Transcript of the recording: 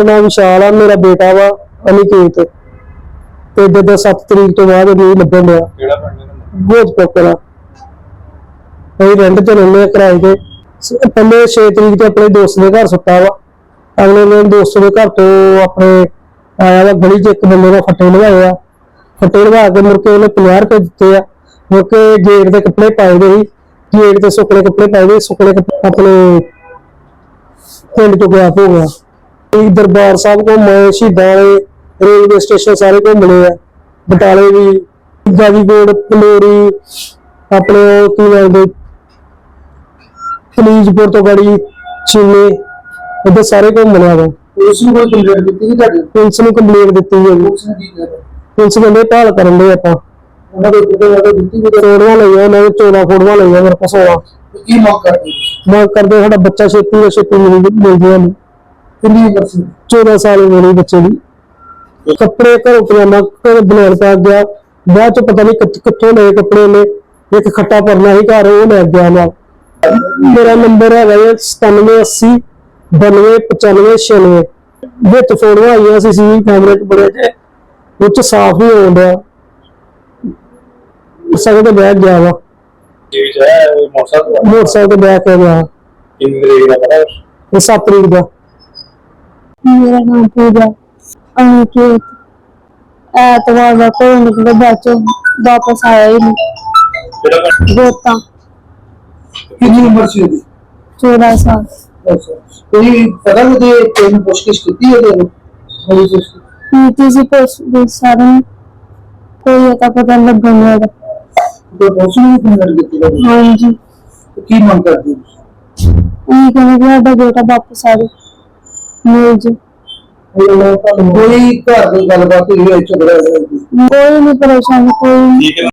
ਮੇਰਾ ਨਾਮ ਵਿਸ਼ਾਲ ਆ ਮੇਰਾ ਬੇਟਾ ਵਾ ਅਨਿਕੇਤ। ਤੇ ਜਦੋਂ 7 ਤਰੀਕ ਤੋਂ ਬਾਅਦ ਨਹੀਂ ਲੱਭਣ ਡਿਆ। ਕਿਹੜਾ ਪਿੰਡ ਇਹਨਾਂ ਗੋਜ ਪੋਕਰਾ ਅਸੀਂ ਰੈਂਟ ਤੇ ਰਹਿੰਦੇ ਆ ਕਿਰਾਏ ਤੇ। ਸ- ਪਹਿਲੇ 6 ਤਰੀਕ ਤੇ ਆਪਣੇ ਦੋਸਤ ਦੇ ਘਰ ਸੁੱਤਾ ਵਾ। ਅਗਲੇ ਦਿਨ ਦੋਸਤ ਦੇ ਘਰ ਤੋਂ ਆਪਣੇ ਆਇਆ ਵਾ ਗਲੀ 'ਚ ਇੱਕ ਬੰਦੇ ਨੇ ਫੱਟੇ ਲਵਾਏ ਆ। ਫੱਟੇ ਲਵਾ ਕੇ ਮੁੜ ਕੇ ਉਹਨੇ 50 ਰੁਪਏ ਦਿੱਤੇ ਆ। ਮੁੜ ਕੇ ਗੇਟ ਦੇ ਕੱਪੜੇ ਪਾਏ ਦੇ ਸੀ। ਗੇਟ ਤੇ ਸੁੱਕਣੇ ਕੱਪੜੇ ਪਾਏ ਦੇ ਸੀ, ਸੁੱਕਣੇ ਕੱਪੜੇ ਆਪਣੇ ਪਿੰਡ ਤੋਂ ਗਿਆ ਹੋ ਗਿਆ ਇਹ ਦਰਬਾਰ ਸਾਹਿਬ ਘੁੰਮੇ ਸ਼ਹੀਦਾਂ ਵਾਲੇ ਰੇਲਵੇ ਸਟੇਸ਼ਨ ਸਾਰੇ ਘੁੰਮਣੇ ਆ। ਬਟਾਲੇ ਵੀ ਗਾਜੀਪੁਰ ਪਲੋਰੀ ਆਪਣੇ ਕੀ ਕਹਿੰਦੇ ਕਲੀਜਪੁਰ ਤੋਂ ਗੜੀ ਚੀਨੇ ਇੱਧਰ ਸਾਰੇ ਘੁੰਮਣੇ ਆ। ਪੁਲਿਸ ਨੂੰ ਕੋਈ ਕੰਪਲੇਂਟ ਦਿੱਤੀ ਸੀ ਤੁਹਾਡੀ? ਪੁਲਿਸ ਨੂੰ ਕੰਪਲੇਂਟ ਦਿੱਤੀ ਹੈ ਜੀ। ਪੁਲਿਸ ਨੇ ਕੀ ਕੀਤਾ ਪੁਲਿਸ ਕਹਿੰਦੇ ਭਾਲ ਕਰਨ ਦੇ ਆਪਾਂ। ਉਹਨਾਂ ਦੇ ਕਿਤੇ ਵਾਲੇ ਦਿੱਤੀ ਵੀ ਫੋਟੋਆਂ ਲਈਆਂ ਉਹਨਾਂ ਦੇ 14 ਫੋਟੋਆਂ ਲਈਆਂ ਮੇਰੇ ਕੋਲ 16 ਕੀ ਮੰਗ ਕਰਦੇ ਮੰਗ ਕਰਦੇ ਸਾਡਾ ਬੱਚਾ ਛੇਤੀ ਤੋਂ ਛੇਤੀ ਮਿਲ ਮਿਲ ਜਾਏ ਕਿੰਨੀ ਉਮਰ ਸੀ? 14 ਸਾਲ ਦੀ ਮੇਰੀ ਬੱਚੇ ਦੀ। ਕੱਪੜੇ ਘਰੋਂ ਪਜਾਮਾ ਘਰ ਬਣਾਉਣ ਪਾ ਗਿਆ। ਬਾਅਦ ਚ ਪਤਾ ਨਹੀਂ ਕਿੱਥ- ਲਏ ਕੱਪੜੇ ਨੇ ਇੱਕ ਖੱਟਾ ਪਰਨਾ ਸੀ ਘਰ ਉਹ ਲੈ ਗਿਆ ਨਾਲ। ਮੇਰਾ ਨੰਬਰ ਹੈਗਾ ਹੈ 9780 929596 ਵਿੱਚ ਫੋਟੋਆਂ ਆਈਆਂ ਸੀ ਸੀ ਕੈਮਰੇ 'ਚ ਬੜੇ 'ਚ ਸਾਫ਼ ਹੀ ਡਿਆ। ਸਗੋਂ ਤੇ ਬੈਠ ਗਿਆ ਵਾ। ਹੈ? ਮੋਟਰਸਾਈਕਲ ਤੇ ਬੈਠ ਗਿਆ। ਕਿੰਨੀ ਤਰੀਕ ਦਾ ਪਤਾ? ਇਹ 7 ਤਰੀਕ ਦਾ। ਮੇਰਾ ਨਾਮ ਪੂਜਾ। ਅਨਿਕੇਤ ਐਤਵਾਰ ਦਾ ਕੋਈ ਨਿਕਲ ਬਾਅਦ ਚੋਂ ਵਾਪਸ ਆਇਆ ਹੀ ਨਹੀਂ। ਗੋਤਾ। ਕਿੰਨੀ ਉਮਰ ਸੀ ਉਹਦੀ? 14 ਸਾਲ। ਅੱਛਾ। ਕੋਈ ਪਤਾ ਨਹੀਂ ਤੇ ਕੋਈ ਪੁੱਛਗਿੱਛ ਕੀਤੀ ਉਹਦੇ ਨੂੰ ਪੁਲਿਸ ਨੇ? ਨੀਤੀ ਸੀ ਪੁਲਿਸ ਦੇ ਸਾਰਿਆਂ ਨੂੰ। ਕੋਈ ਅਤਾ ਪਤਾ ਨੀ ਲੱਗਣ ਵਾਲਾ ਕੋਈ ਪੁਲਿਸ ਨੂੰ ਕੰਪਲੇਂਟ ਕੀਤੀ ਤੁਹਾਡੀ? ਹਾਂਜੀ। ਤੇ ਕੀ ਮੰਗ ਕਰਦੇ ਹੋ ਇਹ ਕਹਿੰਦੇ ਕਿ ਸਾਡਾ ਬੇਟਾ ਵਾਪਸ ਆ ਜਾਏ ਮਿਲ ਜੇ ਕੋਈ ਘਰ ਦੀ ਗੱਲਬਾਤ ਹੋਈ ਹੈ ਝਗੜਾ ਹੋਇਆ ਕੋਈ? ਨਹੀਂ ਪਰੇਸ਼ਾਨ ਕੋਈ ਨੀ। ਠੀਕ ਹੈ